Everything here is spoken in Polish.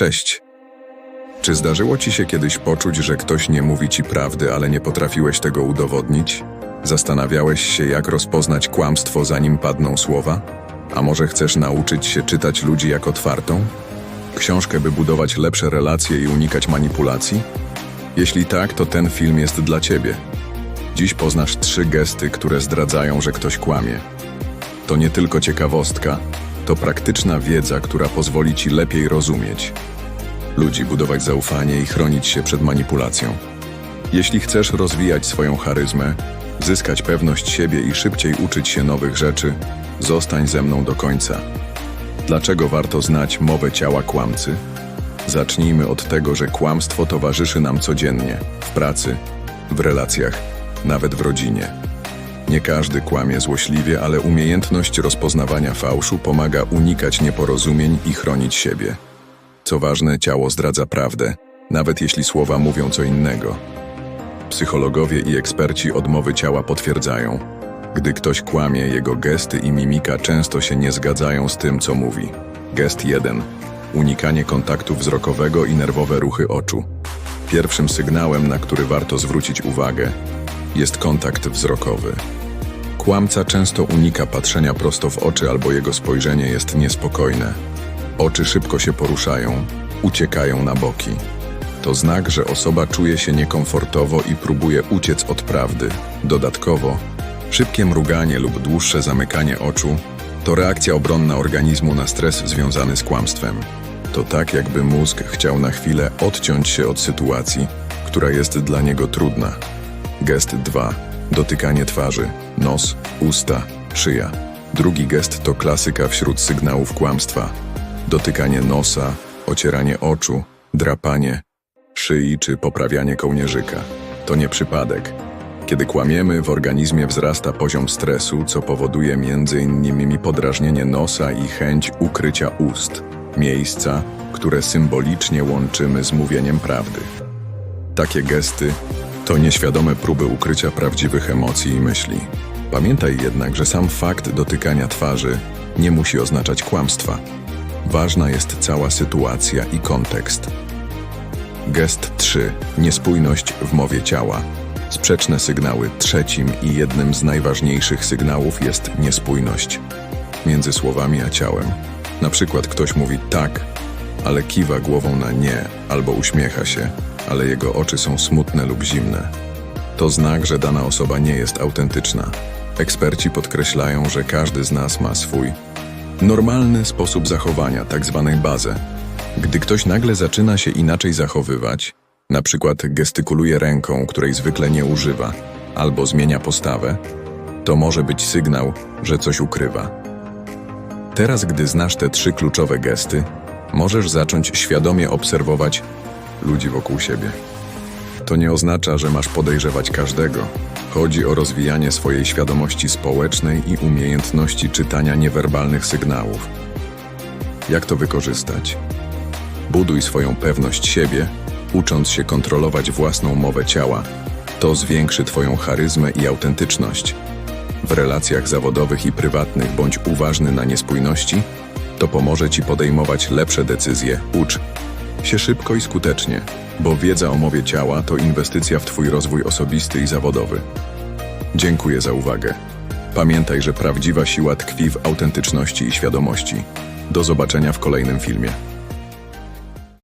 Cześć. Czy zdarzyło ci się kiedyś poczuć, że ktoś nie mówi ci prawdy, ale nie potrafiłeś tego udowodnić? Zastanawiałeś się, jak rozpoznać kłamstwo, zanim padną słowa? A może chcesz nauczyć się czytać ludzi jak otwartą? Książkę, by budować lepsze relacje i unikać manipulacji? Jeśli tak, to ten film jest dla ciebie. Dziś poznasz trzy gesty, które zdradzają, że ktoś kłamie. To nie tylko ciekawostka, to praktyczna wiedza, która pozwoli ci lepiej rozumieć ludzi, budować zaufanie i chronić się przed manipulacją. Jeśli chcesz rozwijać swoją charyzmę, zyskać pewność siebie i szybciej uczyć się nowych rzeczy, zostań ze mną do końca. Dlaczego warto znać mowę ciała kłamcy? Zacznijmy od tego, że kłamstwo towarzyszy nam codziennie w pracy, w relacjach, nawet w rodzinie. Nie każdy kłamie złośliwie, ale umiejętność rozpoznawania fałszu pomaga unikać nieporozumień i chronić siebie. Co ważne, ciało zdradza prawdę, nawet jeśli słowa mówią co innego. Psychologowie i eksperci odmowy ciała potwierdzają, gdy ktoś kłamie, jego gesty i mimika często się nie zgadzają z tym, co mówi. Gest 1. Unikanie kontaktu wzrokowego i nerwowe ruchy oczu. Pierwszym sygnałem, na który warto zwrócić uwagę, jest kontakt wzrokowy. Kłamca często unika patrzenia prosto w oczy albo jego spojrzenie jest niespokojne. Oczy szybko się poruszają, uciekają na boki. To znak, że osoba czuje się niekomfortowo i próbuje uciec od prawdy. Dodatkowo, szybkie mruganie lub dłuższe zamykanie oczu to reakcja obronna organizmu na stres związany z kłamstwem. To tak, jakby mózg chciał na chwilę odciąć się od sytuacji, która jest dla niego trudna. Gest 2. Dotykanie twarzy, nos, usta, szyja. Drugi gest to klasyka wśród sygnałów kłamstwa. Dotykanie nosa, ocieranie oczu, drapanie, szyi czy poprawianie kołnierzyka. To nie przypadek. Kiedy kłamiemy, w organizmie wzrasta poziom stresu, co powoduje m.in. podrażnienie nosa i chęć ukrycia ust, miejsca, które symbolicznie łączymy z mówieniem prawdy. Takie gesty to nieświadome próby ukrycia prawdziwych emocji i myśli. Pamiętaj jednak, że sam fakt dotykania twarzy nie musi oznaczać kłamstwa. Ważna jest cała sytuacja i kontekst. Gest 3. Niespójność w mowie ciała. Sprzeczne sygnały trzecim i jednym z najważniejszych sygnałów jest niespójność między słowami a ciałem. Na przykład ktoś mówi tak, ale kiwa głową na nie, albo uśmiecha się, ale jego oczy są smutne lub zimne. To znak, że dana osoba nie jest autentyczna. Eksperci podkreślają, że każdy z nas ma swój normalny sposób zachowania, tak zwanej bazę. Gdy ktoś nagle zaczyna się inaczej zachowywać, na przykład gestykuluje ręką, której zwykle nie używa, albo zmienia postawę, to może być sygnał, że coś ukrywa. Teraz, gdy znasz te trzy kluczowe gesty, możesz zacząć świadomie obserwować ludzi wokół siebie. To nie oznacza, że masz podejrzewać każdego. Chodzi o rozwijanie swojej świadomości społecznej i umiejętności czytania niewerbalnych sygnałów. Jak to wykorzystać? Buduj swoją pewność siebie, ucząc się kontrolować własną mowę ciała. To zwiększy Twoją charyzmę i autentyczność. W relacjach zawodowych i prywatnych bądź uważny na niespójności, to pomoże Ci podejmować lepsze decyzje. Ucz się szybko i skutecznie, bo wiedza o mowie ciała to inwestycja w Twój rozwój osobisty i zawodowy. Dziękuję za uwagę. Pamiętaj, że prawdziwa siła tkwi w autentyczności i świadomości. Do zobaczenia w kolejnym filmie.